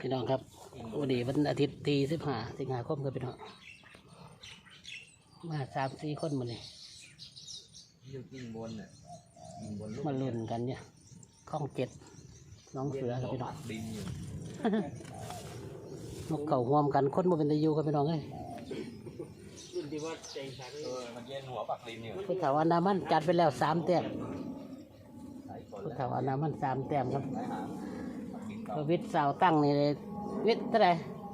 พี่น้องครับวันนี้วันอาทิตย์ที่สิบห้าสิงหาคมครับพี่น้องมาสามสี่คนมาเลยอยู่กิ่งบนน่ะกิ่งบนลูกมาลุ้นกันเนี่ยข้องเจ็ดน้องเสือครับพี่น้องนกเก่าห่วมกันคนมาเป็นตะยูครับพี่น้องเอ้ย ที่ว่าใจขาดเออมันเย็นหัวปักดินอยู่พุทธวานามันจัดไปแล้วสามแต้มสายฝนพุทธวานามันสามแต้มครับสายหางปักดินพเก่าอวิทย์สาวตั้งนี่เลยวิทย์เท่าไหร่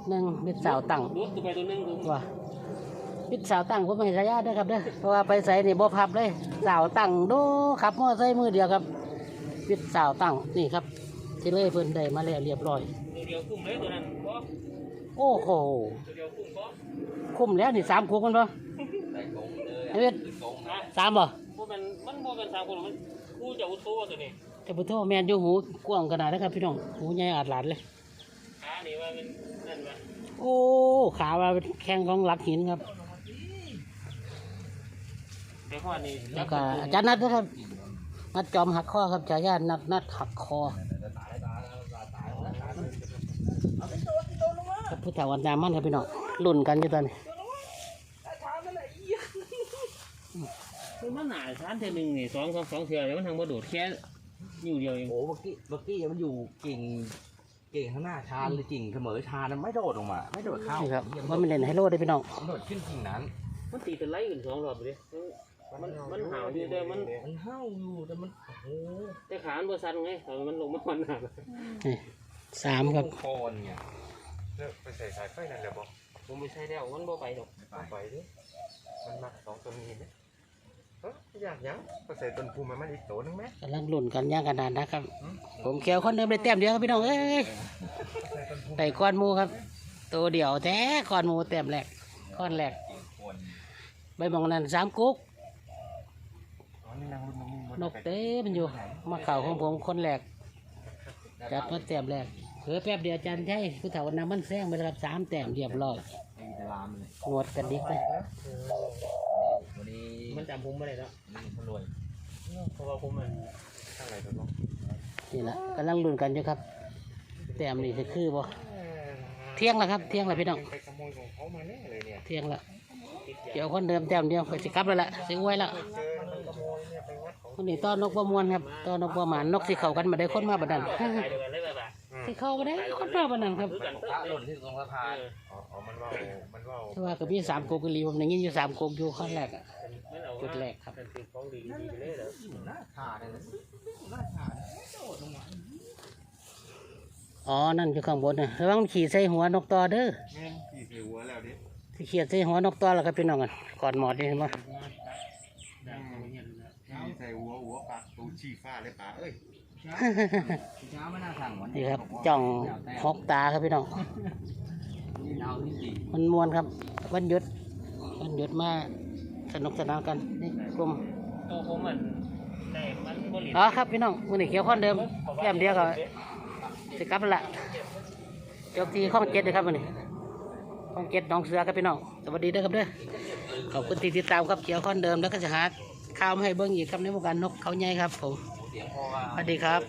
หนึ่งวิทย์สาวตั้งรถตัวไปตัวหนึงผมว่าวิทย์สาวตั้งผมไม่ให้ฉายาเด้วยครับเด้อเพราะว่าไปใส่นี่บ่พับเลยสาวตั้งดูขับมอไซค์มือเดียวครับ วิทย์สาวตั้งนี่ครับที่เลยเพิ่นได้มาแล้วเรียบร้อยตัวเดียวคุ้มเลยตัวนั้นเพราะ โอ้โหตัวเดียวคุ้มเพราะคุ้มแล้วนี่สามคุกมันปะใส่กรงเลยเฮ้ยติดกรงนะสามบ่พวกมันมันพวกมันสามคนมันคู่จะอุดตัวตัวนี้แต่พุทโธแมนอยู่หูกว้างขนาดนะครับพี่น้องหูใหญ่อาดหลาดเลยขานี่ว่ามันนั่นว่าโอ้ขาว่าเป็นแข้งของหลักหินครับเดี๋ยวข้อนี้แล้วก็อาจารย์นัดนะครับนัดจอมหักข้อครับฉายานัดนัดหักคอ จะตายตายตายตายตาย กับพุทธวันดามันครับพี่น้องลุ่นกันอยู่ตอนนี้คือมันหนาชั้นเท่านึงนี่สองสองสองเท่าแล้วมันทางมาโดดแค่นิ้วเดียวเองโอ้เมื่อกี้เมื่อกี้มันอยู่กิ่งกิ่งข้างหน้าชานหรือกิ่งเสมอชานมันไม่โดดลงมา ไม่โดดเข้านี่ครับว่ามันเล่นไฮโลได้พี่น้องมันโดดขึ้นกิ่งนั้น มันตีเป็นไล่อื่นสองรอบเลยมันมันหาวอยู่แต่มันมันเห่าอยู่แต่มันโอ้โหแต่ขามันบ่สั่นไงแต่มันลงมามันหนักนี่สามครับโคนเนี่ย เลิกไปใส่สายไฟนั่นแหละบอกผมไม่ใช่แล้วมันบ่ไปหรอกเอาไปดิมันมักสองตัวนี้ไหมเฮ้ยอยากยังไปใส่ต้นภูมิมันอีกตัวหนึงไหมกำลังลุ่นกันย่างกันนานนะครับ ผมเขียวคนเดิมได้แต้มเดียวครับพี่น้องเอ้ยไต่ก้อนหมูครับ ตัวเดียวแท้ก้อนหมูแต้มแรกก้อนแรกกิ่งโคนใบมองนั้นสามกุ๊กอ๋อนี่นางรุ่นนี้มันนกเต้มันอยู่มาเข่าของผมคนแรกจัดมาแต้มแรก เผื่อแป๊บเดียวอาจารย์ใช่ผู้ถาวนามันแซงไปแล้วครับสามแต้มเรียบร้อยไอ้ตะลามเลยงวดกันดิกเลยวันนี้มันจำผมไม่ได้แล้ววันนี้มันรวยเพราะว่าผมมันข้างในตัวน้องนี่แหละกำลังลุ้นกันอยู่ครับ แต้มนี่จะคือบ่เที่ยงแล้วครับ เที่ยงแล้วพี่น้องไปขโมยของเขามาแน่เลยเนี่ยเที่ยงแล้วติด เกี่ยวคนเดิมแต้มเดียวไปสิกลับแล้วล่ะสิงไว้แล้วเจอมันขโมยเนี่ยไปวัดของคนนี้ต้อนนกประมวลครับต้อนนกประหมานนกสิเข้ากันมาได้คนมาบัดนั้นขายเดียวกันเลยแบบสิเข้ามาได้คนมาบัดนั้นครับคือกันพระหล่นที่ตรงสะพานอ๋อมันว่ามันว่าแต่ว่าก็มีสามโกกอีลีผมได้ยินอยู่สามโกกอยู่ข้อแรกอะมันเอาจุดแรกครับเป็นของดีดีไปเลยเหรอหน้าขาดนะหน้าขาดโดดลงมาอ๋อ นั่นอยู่ข้างบนนะระวังมันขี่ใส่หัวนกต่อเด้อขี่ใส่หัวแล้ว ดิที่เขียดใส่หัวนกต่อแล้วก็พี่น้องกันกอดหมอดนี่เห็นบ่ขี่ใส่หัวหัวปากตูชี้ฟ้าเลยป่าเอ้ยเช้าไม่น่าสั่งวันนี่ครับจ้องหกตาครับพี่น้องนี่เอาที่สี่มันมวนครับ วันหยุดวันหยุดมาสนุกสนานกันนี่กลุ่มตัวผมมันแต่มันบริอ๋อครับพี่น้องมือนี่เขียวข้อนเดิมแก้มเดียวก็สิกลับแล้วละจบที่ข้องเจ็ดเลยครับมือนี่ ข้องเก็ดน้องเสือครับพี่น้องสวัสดีด้อครับเด้อขอบคุณที่ติดตามครับเขียวข้อนเดิมแล้วก็จะหาข้าวมาให้เบิ้งอีกครับในวงการนกเขาใหญ่ครับผมสวัสดีครับ